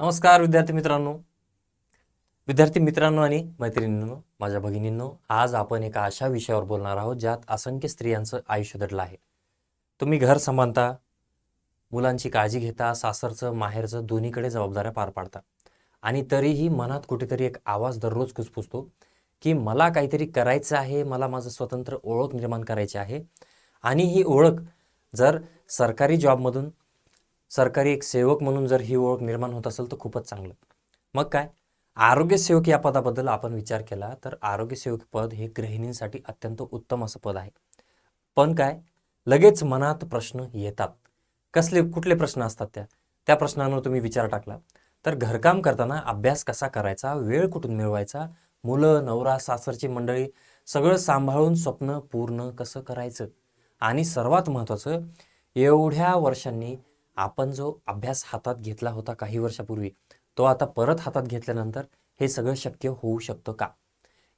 नमस्कार विद्यार्थी मित्रांनो. विद्यार्थी मित्रांनो आणि मैत्रिणींनो माझ्या भगिनींनो आज आपण एका अशा विषयावर बोलणार आहोत ज्यात असंख्य स्त्रियांचं आयुष्य दडलं आहे. तुम्ही घर सांभाळता मुलांची काळजी घेता सासरचं माहेरचं दोन्हीकडे जबाबदाऱ्या पार पाडता. आणि तरीही मनात कुठेतरी एक आवाज दररोज कुसपुसतो की मला काहीतरी करायचं आहे मला माझं स्वतंत्र ओळख निर्माण करायची आहे. आणि ही ओळख जर सरकारी जॉबमधून सरकारी एक सेवक म्हणून जर ही ओळख निर्माण होत असेल तर खूपच चांगलं. मग काय? आरोग्य सेवक या पदाबद्दल आपण विचार केला तर आरोग्य सेवक पद हे गृहिणींसाठी अत्यंत उत्तम असं पद आहे. पण काय? लगेच मनात प्रश्न येतात. कसले कुठले प्रश्न असतात त्या? त्या प्रश्नांवर तुम्ही विचार टाकला. तर घरकाम करताना अभ्यास कसा करायचा वेळ कुठून मिळवायचा मुलं नवरा सासरची मंडळी सगळं सांभाळून स्वप्न पूर्ण कसं करायचं? आणि सर्वात महत्त्वाचं एवढ्या वर्षांनी आपण जो अभ्यास हातात घेतला होता काही वर्षापूर्वी तो आता परत हातात घेतल्यानंतर हे सगळं शक्य होऊ शकतं का?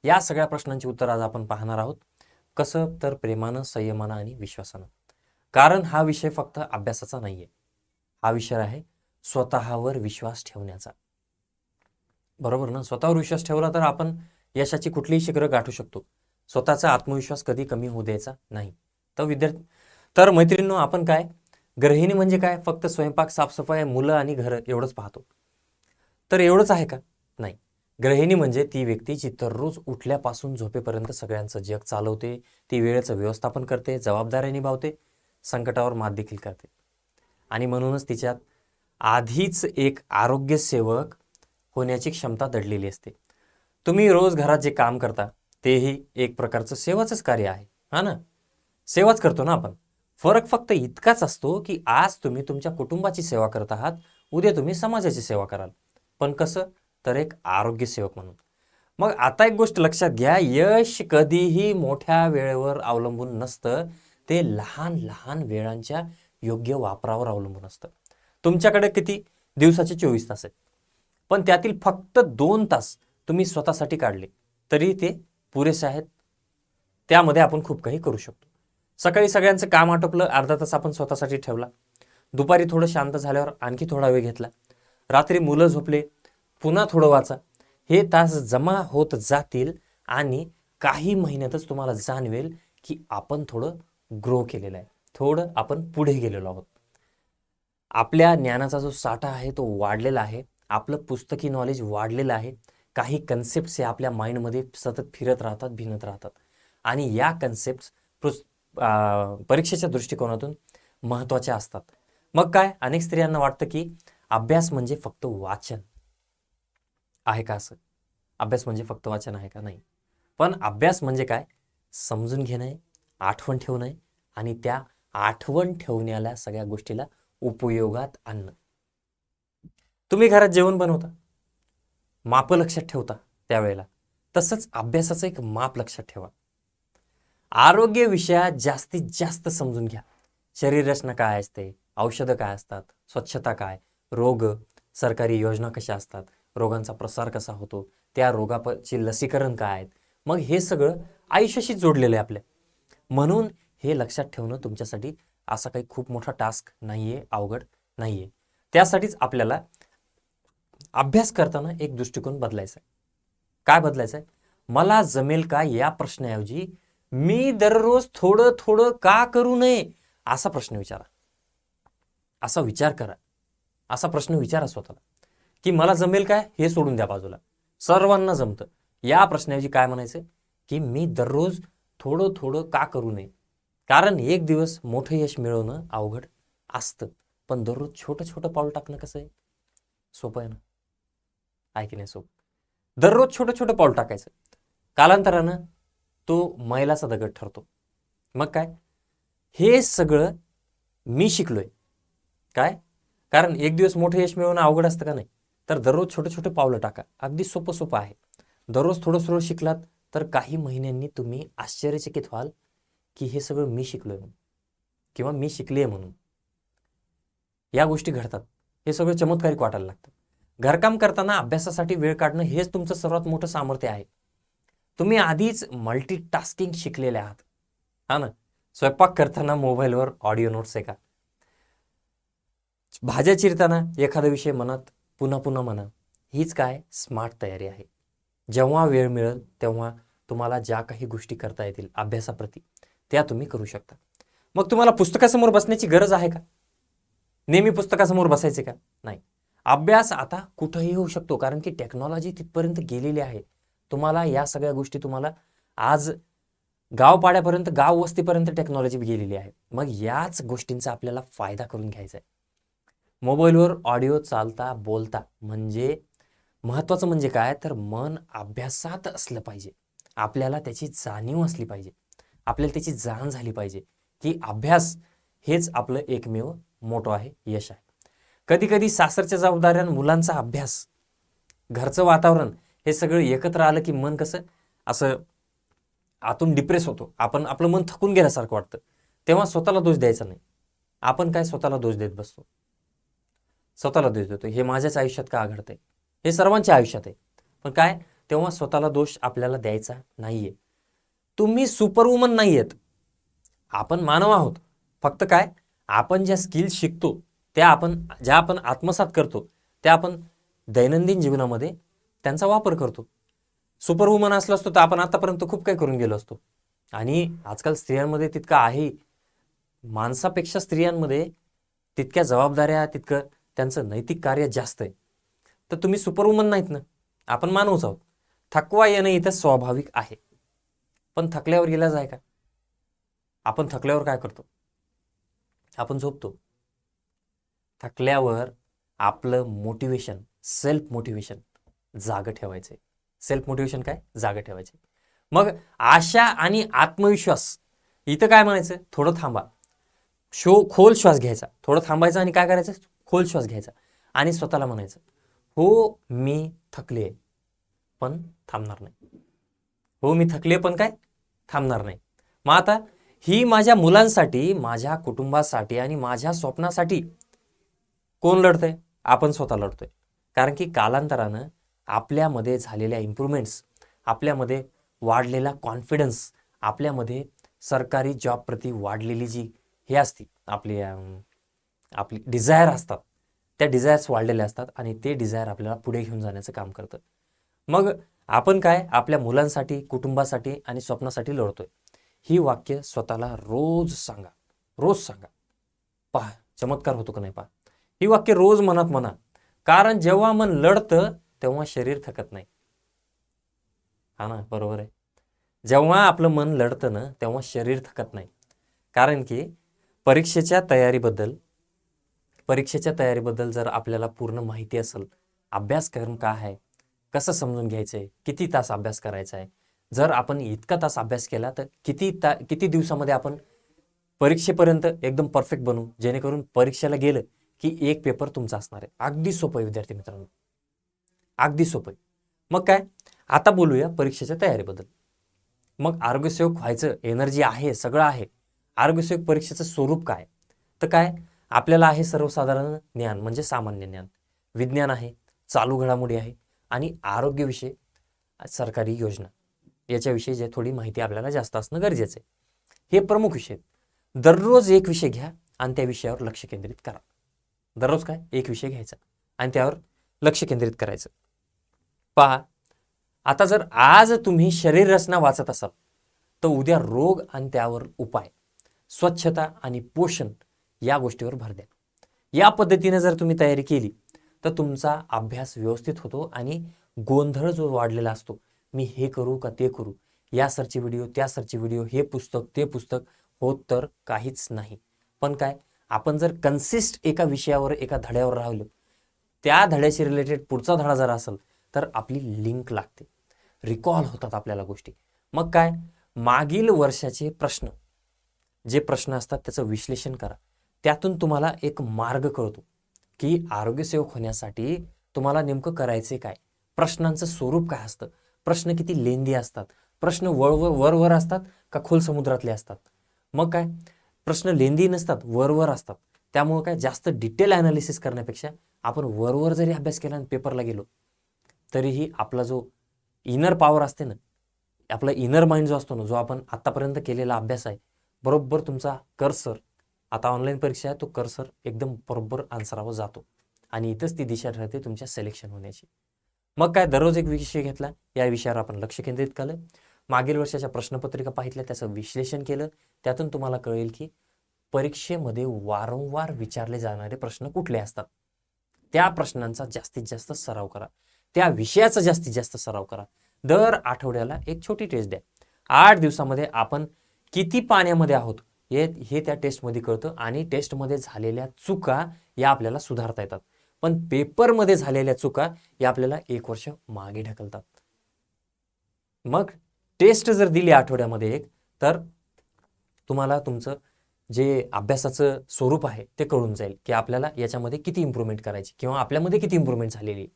या सगळ्या प्रश्नांची उत्तर आज आपण पाहणार आहोत. कसं तर प्रेमानं संयमानं आणि विश्वासानं. कारण हा विषय फक्त अभ्यासाचा नाही आहे हा विषय आहे स्वतःवर विश्वास ठेवण्याचा. बरोबर ना? स्वतःवर विश्वास ठेवला तर आपण यशाची कुठलीही शिखरं गाठू शकतो. स्वतःचा आत्मविश्वास कधी कमी होऊ द्यायचा नाही. तर विद्यार्थी तर मैत्रिणींनो आपण काय? गृहिणी म्हणजे काय? फक्त स्वयंपाक साफसफाई मुलं आणि घर एवढंच पाहतो. तर एवढंच आहे का? नाही. गृहिणी म्हणजे ती व्यक्ती जी दररोज उठल्यापासून झोपेपर्यंत सगळ्यांचं जग चालवते ती वेळेचं व्यवस्थापन करते जबाबदाऱ्या निभावते संकटावर मात देखील करते. आणि म्हणूनच तिच्यात आधीच एक आरोग्यसेवक होण्याची क्षमता दडलेली असते. तुम्ही रोज घरात जे काम करता तेही एक प्रकारचं सेवाचंच कार्य आहे. हा ना? सेवाच करतो ना आपण? फरक फक्त इतकाच असतो की आज तुम्ही तुमच्या कुटुंबाची सेवा करत आहात उद्या तुम्ही समाजाची सेवा कराल. पण कसं? तर एक आरोग्य सेवक म्हणून. मग आता एक गोष्ट लक्षात घ्या यश कधीही मोठ्या वेळेवर अवलंबून नसतं. ते लहान लहान वेळांच्या योग्य वापरावर अवलंबून असतं. तुमच्याकडे किती? दिवसाचे चोवीस तास आहेत. पण त्यातील फक्त दोन तास तुम्ही स्वतःसाठी काढले तरी ते पुरेसे आहेत. त्यामध्ये आपण खूप काही करू शकतो. सकाळी सगळ्यांचं काम आटोपलं अर्धा तास आपण स्वतःसाठी ठेवला. दुपारी थोडं शांत झाल्यावर आणखी थोडा वेळ घेतला. रात्री मुलं झोपले पुन्हा थोडं वाचा. हे तास जमा होत जातील आणि काही महिन्यातच तुम्हाला जाणवेल की आपण थोडं ग्रो केलेलं आहे. थोडं आपण पुढे गेलेलो आहोत. आपल्या ज्ञानाचा जो साठा आहे तो वाढलेला आहे. आपलं पुस्तकी नॉलेज वाढलेलं आहे. काही कन्सेप्ट्स हे आपल्या माइंडमध्ये सतत फिरत राहतात भिनत राहतात. आणि या कन्सेप्ट परीक्षेच्या दृष्टिकोनातून महत्त्वाच्या असतात. मग काय? अनेक स्त्रियांना वाटतं की अभ्यास म्हणजे फक्त वाचन. आहे का असं? अभ्यास म्हणजे फक्त वाचन आहे का? नाही. पण अभ्यास म्हणजे काय? समजून घेणं आहे आठवण ठेवणं आहे आणि त्या आठवण ठेवण्याला सगळ्या गोष्टीला उपयोगात आणणं. तुम्ही घरात जेवण बनवता. माप लक्षात ठेवता त्यावेळेला. तसंच अभ्यासाचं एक माप लक्षात ठेवा. आरोग्य विषयात जास्तीत जास्त समजून घ्या. शरीर रचना काय असते? औषधं काय असतात? स्वच्छता काय? रोग सरकारी योजना कशा असतात? रोगांचा प्रसार कसा होतो? त्या रोगाची लसीकरण काय आहेत? मग हे सगळं आयुष्याशी जोडलेलं आहे आपल्या म्हणून हे लक्षात ठेवणं तुमच्यासाठी असा काही खूप मोठा टास्क नाही आहे अवघड नाही आहे त्यासाठीच आपल्याला अभ्यास करताना एक दृष्टिकोन बदलायचा आहे काय बदलायचं आहे मला जमेल का या प्रश्नाऐवजी मी दररोज थोडं थोडं का करू नये? असा प्रश्न विचारा. असा विचार करा. असा प्रश्न विचारा स्वतःला. की मला जमेल काय? हे सोडून द्या बाजूला. सर्वांना जमतं. या प्रश्नाऐवजी काय म्हणायचं? की मी दररोज थोडं थोडं का करू नये? कारण एक दिवस मोठं यश मिळवणं अवघड असतं. पण दररोज छोटं छोटं पाऊल टाकणं कसं आहे? सोपं आहे ना? आहे की नाही सोपं? दररोज छोटं छोटं पाऊल टाकायचं. कालांतरानं तो मैलाचा दगड ठरतो. मग काय? हे सगळं मी शिकलोय. काय? कारण एक दिवस मोठं यश मिळवणं अवघड असतं का नाही? तर दररोज छोटे छोटे पावलं टाका. अगदी सोपं सोपं आहे. दररोज थोडं थोडं शिकलात तर काही महिन्यांनी तुम्ही आश्चर्यचकित व्हाल की हे सगळं मी शिकलोय म्हणून किंवा मी शिकले म्हणून. या गोष्टी घडतात. हे सगळं चमत्कारिक वाटायला लागतं. घरकाम करताना अभ्यासासाठी वेळ काढणं हेच तुमचं सर्वात मोठं सामर्थ्य आहे. तुम्ही आधीच मल्टीटास्किंग शिकलेले आहात. हा ना? स्वयंपाक करताना मोबाईलवर ऑडिओ नोट्स आहे का भाज्या चिरताना एखादा विषय मनात पुन्हा पुन्हा म्हणा. हीच काय स्मार्ट तयारी आहे. जेव्हा वेळ मिळेल तेव्हा तुम्हाला ज्या काही गोष्टी करता येतील अभ्यासाप्रती त्या तुम्ही करू शकता. मग तुम्हाला पुस्तकासमोर बसण्याची गरज आहे का? नेहमी पुस्तकासमोर बसायचे का? नाही. अभ्यास आता कुठंही होऊ शकतो कारण की टेक्नॉलॉजी तिथपर्यंत गेलेली आहे. तुम्हाला या सगळ्या गोष्टी तुम्हाला आज गावपाड्यापर्यंत गाव वस्तीपर्यंत टेक्नॉलॉजी गेलेली आहे. मग याच गोष्टींचा आपल्याला फायदा करून घ्यायचा आहे. मोबाईलवर ऑडिओ चालता बोलता म्हणजे महत्त्वाचं म्हणजे काय? तर मन अभ्यासात असलं पाहिजे. आपल्याला त्याची जाणीव असली पाहिजे. आपल्याला त्याची जाण झाली पाहिजे की अभ्यास हेच आपलं एकमेव मोठं आहे यश आहे. कधी कधी सासरच्या जबाबदाऱ्या मुलांचा अभ्यास घरचं वातावरण हे सगळं एकत्र आलं की मन कसं? असं आतून डिप्रेस होतो. आपण आपलं मन थकून गेल्यासारखं वाटतं. तेव्हा स्वतःला दोष द्यायचा नाही. आपण काय स्वतःला दोष देत बसतो? स्वतःला दोष देतो. हे माझ्याच आयुष्यात का घडतंय? हे सर्वांच्या आयुष्यात आहे. पण काय? तेव्हा स्वतःला दोष आपल्याला द्यायचा नाहीये. तुम्ही सुपरवुमन नाही आहेत आपण मानव आहोत. फक्त काय? आपण ज्या स्किल्स शिकतो त्या आपण ज्या आपण आत्मसात करतो त्या आपण दैनंदिन जीवनामध्ये त्यांचा वापर करतो. सुपरवुमन असलं असतो तर आपण आतापर्यंत खूप काही करून गेलो असतो. आणि आजकाल स्त्रियांमध्ये तितकं आहे. माणसापेक्षा स्त्रियांमध्ये तितक्या जबाबदाऱ्या तितकं त्यांचं नैतिक कार्य जास्त आहे. तर तुम्ही सुपरवुमन नाहीत ना? आपण मानवच आहोत. थकवा येणं इथं स्वाभाविक आहे. पण थकल्यावर गेला जाय का? आपण थकल्यावर काय करतो? आपण झोपतो. थकल्यावर आपलं मोटिवेशन सेल्फ मोटिवेशन जागं ठेवायचे. सेल्फ मोटिवेशन काय? जागं ठेवायचे. मग आशा आणि आत्मविश्वास इथं काय म्हणायचं? थोडं थांबा. शो खोल श्वास घ्यायचा. थोडं थांबायचं आणि काय करायचं? खोल श्वास घ्यायचा. आणि स्वतःला म्हणायचं हो मी थकले पण थांबणार नाही. हो मी थकले पण काय? थांबणार नाही. मग आता ही माझ्या मुलांसाठी माझ्या कुटुंबासाठी आणि माझ्या स्वप्नासाठी कोण लढतंय? आपण स्वतः लढतोय. कारण की कालांतरानं आपल्यामध्ये झालेल्या इम्प्रूव्हमेंट्स आपल्यामध्ये वाढलेला कॉन्फिडन्स आपल्यामध्ये सरकारी जॉबप्रती वाढलेली जी हे असती आपली आपली डिझायर असतात त्या डिझायर्स वाढलेल्या असतात आणि ते डिझायर आपल्याला पुढे घेऊन जाण्याचं काम करतं. मग आपण काय आपल्या मुलांसाठी कुटुंबासाठी आणि स्वप्नासाठी लढतोय? ही वाक्य स्वतःला रोज सांगा रोज सांगा. पहा चमत्कार होतो का नाही पहा? ही वाक्य रोज मनात म्हणा. कारण जेव्हा मन लढतं तेव्हा शरीर थकत नाही. हा ना बरोबर आहे. जेव्हा आपलं मन लढतं ना तेव्हा शरीर थकत नाही. कारण की परीक्षेच्या तयारीबद्दल परीक्षेच्या तयारीबद्दल जर आपल्याला पूर्ण माहिती असेल अभ्यासक्रम काय आहे कसं समजून घ्यायचं आहे किती तास अभ्यास करायचा आहे जर आपण इतका तास अभ्यास केला तर किती ता किती दिवसामध्ये आपण परीक्षेपर्यंत एकदम परफेक्ट बनू जेणेकरून परीक्षेला गेलं की एक पेपर तुमचा असणार आहे. अगदी सोपं आहे विद्यार्थी मित्रांनो. अगदी सोपं आहे. मग काय? आता बोलूया परीक्षेच्या तयारीबद्दल. मग आरोग्यसेवक व्हायचं एनर्जी आहे सगळं आहे. आरोग्यसेवक परीक्षेचं स्वरूप काय? तर काय? आपल्याला आहे सर्वसाधारण ज्ञान म्हणजे सामान्य ज्ञान. विज्ञान आहे चालू घडामोडी आहे आणि आरोग्यविषयी सरकारी योजना. याच्याविषयी जे थोडी माहिती आपल्याला जास्त असणं गरजेचं आहे. हे प्रमुख विषय दररोज एक विषय घ्या आणि त्या विषयावर लक्ष केंद्रित करा. दररोज काय? एक विषय घ्यायचा आणि त्यावर लक्ष केंद्रित करायचं. पहा. आता जर आज तुम्ही शरीर रचना वाचत असाल तर उद्या रोग आणि त्यावर उपाय स्वच्छता आणि पोषण या गोष्टीवर भर द्या. या पद्धतीने जर तुम्ही तयारी केली तर तुमचा अभ्यास व्यवस्थित होतो आणि गोंधळ जो वाढलेला असतो मी हे करू का ते करू या सरची व्हिडिओ त्या सरची व्हिडिओ हे पुस्तक ते पुस्तक होत तर काहीच नाही. पण काय आपण जर कन्सिस्ट एका विषयावर एका धड्यावर राहिलो त्या धड्याशी रिलेटेड पुढचा धडा जर असेल तर आपली लिंक लागते. रिकॉल होतात आपल्याला गोष्टी. मग काय? मागील वर्षाचे प्रश्न. जे प्रश्न असतात त्याचं विश्लेषण करा. त्यातून तुम्हाला एक मार्ग कळतो की आरोग्यसेवक होण्यासाठी तुम्हाला नेमकं करायचे काय? प्रश्नांचं स्वरूप काय असतं? प्रश्न किती लेंदी असतात? प्रश्न वळवर वरवर असतात का खोल समुद्रातले असतात? मग काय? प्रश्न लेंदी नसतात वरवर असतात. त्यामुळं काय? जास्त डिटेल ॲनालिसिस करण्यापेक्षा आपण वरवर जरी अभ्यास केला आणि पेपरला गेलो तरीही आपला जो इनर पॉवर असते ना आपला इनर माइंड जो असतो ना जो आपण आत्तापर्यंत केलेला अभ्यास आहे बरोबर तुमचा कर्सर आता ऑनलाईन परीक्षा आहे तो कर्सर एकदम बरोबर आन्सरावर जातो. आणि इथंच ती दिशा ठरते तुमच्या सिलेक्शन होण्याची. मग काय दररोज एक विषय घेतला या विषयावर आपण लक्ष केंद्रित केलं. मागील वर्षाच्या प्रश्नपत्रिका पाहितल्या त्याचं विश्लेषण केलं. त्यातून तुम्हाला कळेल की परीक्षेमध्ये वारंवार विचारले जाणारे प्रश्न कुठले असतात? त्या प्रश्नांचा जास्तीत जास्त सराव करा. त्या विषयाचा जास्तीत जास्त सराव करा. दर आठवड्याला एक छोटी टेस्ट द्या. आठ दिवसामध्ये आपण किती पाण्यामध्ये आहोत हे हे त्या टेस्टमध्ये कळतं आणि टेस्टमध्ये झालेल्या चुका या आपल्याला सुधारता येतात. पण पेपरमध्ये झालेल्या चुका या आपल्याला एक वर्ष मागे ढकलतात. मग टेस्ट जर दिली आठवड्यामध्ये एक तर तुम्हाला तुमचं जे अभ्यासाचं स्वरूप आहे ते कळून जाईल की आपल्याला याच्यामध्ये किती इम्प्रूव्हमेंट करायची किंवा आपल्यामध्ये किती इम्प्रूव्हमेंट झालेली आहे.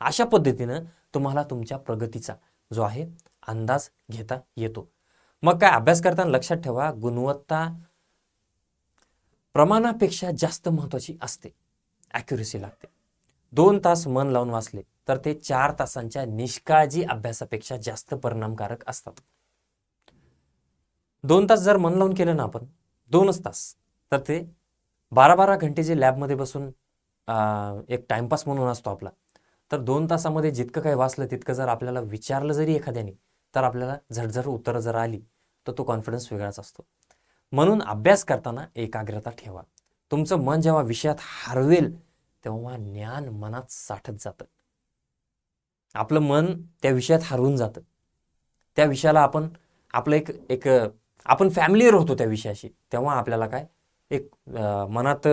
अशा पद्धतीनं तुम्हाला तुमच्या प्रगतीचा जो आहे अंदाज घेता येतो. मग काय अभ्यास करताना लक्षात ठेवा गुणवत्ता प्रमाणापेक्षा जास्त महत्वाची असते. ॲक्युरेसी लागते. दोन तास मन लावून वाचले तर ते चार तासांच्या निष्काळजी अभ्यासापेक्षा जास्त परिणामकारक असतात. दोन तास जर मन लावून केलं ना आपण दोनच तास तर ते बारा बारा घंटे जे लॅबमध्ये बसून एक टाइमपास म्हणून असतो आपला तर दोन तासामध्ये जितकं काही वाचलं तितकं जर आपल्याला विचारलं जरी एखाद्याने तर आपल्याला झटझट उत्तरं जर आली तर तो कॉन्फिडन्स वेगळाच असतो. म्हणून अभ्यास करताना एकाग्रता ठेवा. तुमचं मन जेव्हा विषयात हरवेल तेव्हा ज्ञान मनात साठत जातं. आपलं मन त्या विषयात हरवून जातं. त्या विषयाला आपण आपलं एक एक आपण फॅमिलीयर होतो त्या विषयाशी तेव्हा आपल्याला काय एक मनात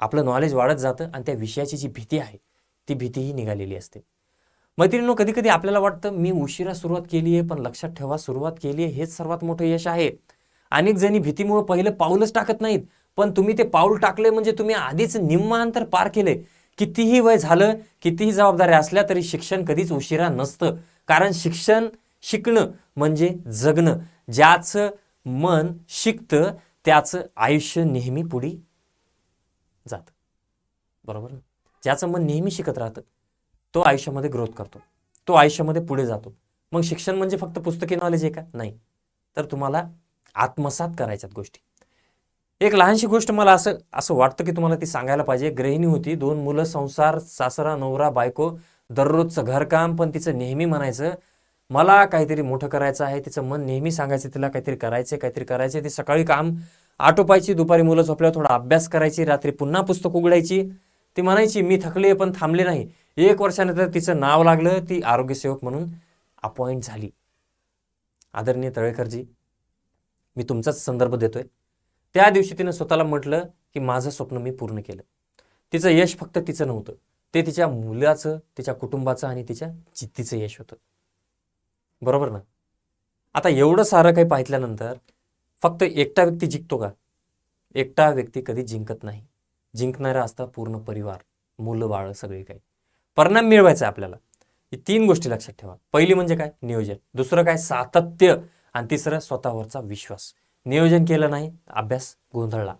आपलं नॉलेज वाढत जातं आणि त्या विषयाची जी भीती आहे ती भीतीही निघालेली असते. मैत्रिणींनो कधी कधी आपल्याला वाटतं मी उशिरा सुरुवात केली आहे पण लक्षात ठेवा सुरुवात केली आहे हेच सर्वात मोठं यश आहे. अनेक जणी भीतीमुळे पहिलं पाऊलच टाकत नाहीत पण तुम्ही ते पाऊल टाकले म्हणजे तुम्ही आधीच निम्म अंतर पार केले कितीही वय झालं कितीही जबाबदाऱ्या असल्या तरी शिक्षण कधीच उशिरा नसतं. कारण शिक्षण शिकणं म्हणजे जगणं. ज्याचं मन शिकतं त्याचं आयुष्य नेहमी पुढे जातं. बरोबर ना? ज्याचं मन नेहमी शिकत राहतं तो आयुष्यामध्ये ग्रोथ करतो. तो आयुष्यामध्ये पुढे जातो. मग शिक्षण म्हणजे फक्त पुस्तकी नॉलेज आहे का? नाही. तर तुम्हाला आत्मसात करायच्यात गोष्टी. एक लहानशी गोष्ट मला असं असं वाटतं की तुम्हाला ती सांगायला पाहिजे. गृहिणी होती दोन मुलं संसार सासरा नवरा बायको दररोजचं घरकाम पण तिचं नेहमी म्हणायचं मला काहीतरी मोठं करायचं आहे तिचं मन नेहमी सांगायचं तिला काहीतरी करायचं काहीतरी करायचं ती सकाळी काम आटोपायची दुपारी मुलं झोपल्यावर थोडा अभ्यास करायची रात्री पुन्हा पुस्तक उघडायची ती म्हणायची मी थकले पण थांबले नाही. एक वर्षानंतर तिचं नाव लागलं ती आरोग्यसेवक म्हणून अपॉइंट झाली. आदरणीय तळेकरजी मी तुमचाच संदर्भ देतोय. त्या दिवशी तिनं स्वतःला म्हटलं की माझं स्वप्न मी पूर्ण केलं. तिचं यश फक्त तिचं नव्हतं. ते तिच्या मुलाचं तिच्या कुटुंबाचं आणि तिच्या जिद्दीचं यश होतं. बरोबर ना? आता एवढं सारं काही पाहिल्यानंतर फक्त एकटा व्यक्ती जिंकतो का? एकटा व्यक्ती कधी जिंकत नाही. जिंकणारा असता पूर्ण परिवार मुलं बाळ सगळे काही. परिणाम मिळवायचा आहे आपल्याला. ही तीन गोष्टी लक्षात ठेवा. पहिली म्हणजे काय? नियोजन. दुसरं काय? सातत्य. आणि तिसरं स्वतःवरचा विश्वास. नियोजन केलं नाही अभ्यास गोंधळला.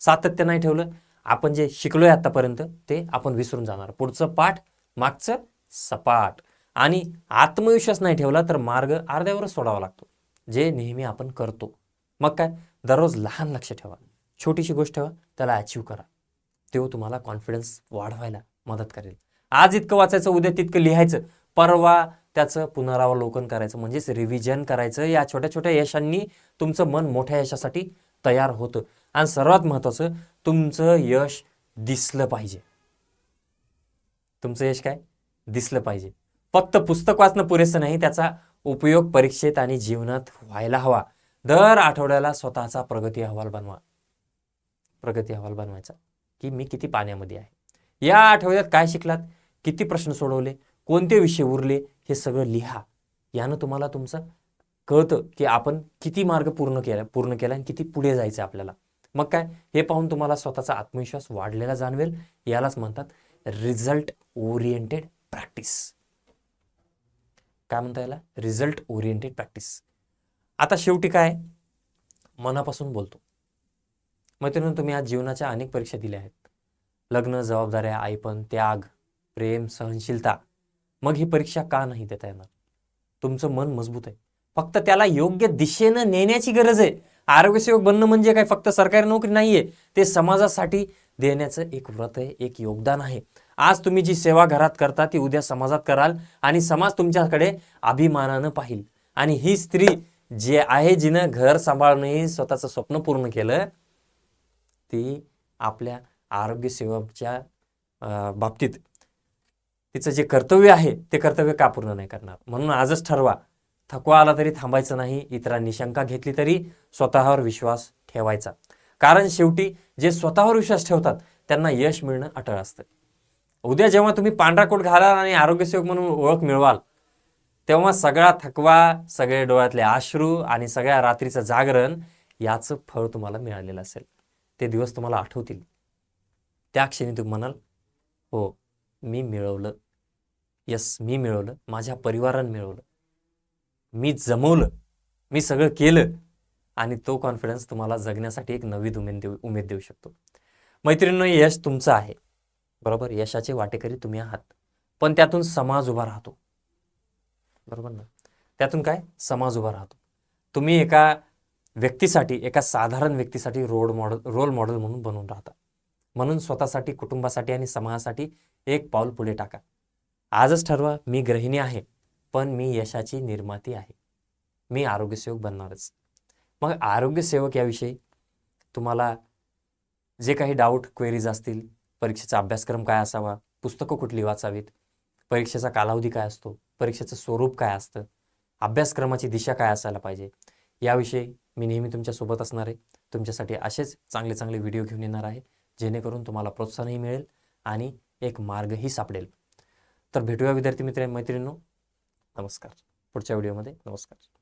सातत्य नाही ठेवलं आपण जे शिकलोय आतापर्यंत ते आपण विसरून जाणार. पुढचं पाठ मागचं सपाट. आणि आत्मविश्वास नाही ठेवला तर मार्ग अर्ध्यावरच सोडावा लागतो. जे नेहमी आपण करतो. मग काय? दररोज लहान लक्ष ठेवा. छोटीशी गोष्ट ठेवा त्याला अचीव करा. तो तुम्हाला कॉन्फिडन्स वाढवायला मदत करेल. आज इतकं वाचायचं उद्या तितकं लिहायचं. परवा त्याचं पुनरावलोकन करायचं म्हणजेच रिव्हिजन करायचं. या छोट्या छोट्या यशांनी तुमचं मन मोठ्या यशासाठी तयार होतं. आणि सर्वात महत्त्वाचं तुमचं यश दिसलं पाहिजे. तुमचं यश काय? दिसलं पाहिजे. फक्त पुस्तक वाचणं पुरेसं नाही त्याचा उपयोग परीक्षेत आणि जीवनात व्हायला हवा. दर आठवड्याला स्वतःचा प्रगती अहवाल बनवा. प्रगती अहवाल बनवायचा. की मी किती पाण्यामध्ये आहे? या आठवड्यात काय शिकलात? किती प्रश्न सोडवले? कोणते विषय उरले? हे सगळं लिहा. यानं तुम्हाला तुमचं कळतं की आपण किती मार्ग पूर्ण केला पूर्ण केला आणि किती पुढे जायचं आपल्याला. मग काय? हे पाहून तुम्हाला स्वतःचा आत्मविश्वास वाढलेला जाणवेल. यालाच म्हणतात रिझल्ट ओरिएंटेड प्रॅक्टिस काय म्हणता याला? रिझल्ट ओरिएंटेड प्रॅक्टिस आता शेवटी काय? मनापासून बोलतो. मैत्रिणी तुम्ही आज जीवनाच्या अनेक परीक्षा दिल्या आहेत. लग्न जबाबदाऱ्या आईपण त्याग प्रेम सहनशीलता मग ही परीक्षा का नाही देता येणार? तुमचं मन मजबूत आहे. फक्त त्याला योग्य दिशेनं नेण्याची गरज आहे. आरोग्यसेवक बनणं म्हणजे काय? फक्त सरकारी नोकरी नाहीये. ते समाजासाठी देण्याचं एक व्रत आहे एक योगदान आहे. आज तुम्ही जी सेवा घरात करता ती उद्या समाजात कराल आणि समाज तुमच्याकडे अभिमानानं पाहिल. आणि ही स्त्री जी आहे जिनं घर सांभाळणं स्वतःचं स्वप्न पूर्ण केलं ती आपल्या आरोग्यसेवाच्या अं, बाबतीत तिचं जे कर्तव्य आहे ते कर्तव्य का पूर्ण नाही करणार? म्हणून आजच ठरवा. थकवा आला तरी थांबायचं नाही इतरांनी शंका घेतली तरी स्वतःवर विश्वास ठेवायचा. कारण शेवटी जे स्वतःवर विश्वास ठेवतात त्यांना यश मिळणं अटळ असतं. उद्या जेव्हा तुम्ही पांढरा कोट घालाल आणि आरोग्यसेवक म्हणून ओळख मिळवाल तेव्हा सगळा थकवा सगळे डोळ्यातले अश्रू आणि सगळ्या रात्रीचं जागरण याचं फळ तुम्हाला मिळालेलं असेल. ते दिवस तुम्हाला आठवतील. त्या क्षणी तुम्ही म्हणाल हो मी मिळवलं. यस मी मिळवलं. माझ्या परिवारानं मिळवलं. मी जमवलं. मी सगळं केलं. आणि तो कॉन्फिडन्स तुम्हाला जगण्यासाठी एक नवी उमेद देऊ उमेद देऊ शकतो. मैत्रिणीनं यश तुमचं आहे. बरोबर? यशाचे वाटेकरी तुम्ही आहात. पण त्यातून समाज उभा राहतो. बरोबर ना? त्यातून काय? समाज उभा राहतो. तुम्ही एका व्यक्तीसाठी एका साधारण व्यक्तीसाठी रोड मॉडेल रोल मॉडेल म्हणून बनून राहता म्हणून स्वतःसाठी कुटुंबासाठी आणि समाजासाठी एक पाऊल पुढे टाका. आजच ठरवा मी गृहिणी आहे पण मी यशाची निर्माती आहे. मी आरोग्यसेवक बनणारच. मग आरोग्यसेवक याविषयी तुम्हाला जे काही डाऊट क्वेरीज असतील परीक्षेचा अभ्यासक्रम काय असावा पुस्तकं कुठली वाचावीत परीक्षेचा कालावधी काय असतो परीक्षेचं स्वरूप काय असतं अभ्यासक्रमाची दिशा काय असायला पाहिजे याविषयी मी नेहमी तुमच्यासोबत असणार आहे. तुमच्यासाठी असेच चांगले चांगले व्हिडिओ घेऊन येणार आहे जेणेकरून तुम्हाला प्रोत्साहनही मिळेल आणि एक मार्गही सापडेल. तर भेटूया विद्यार्थी मित्र मैत्रिणींनो. नमस्कार. पुढच्या व्हिडिओमध्ये नमस्कार.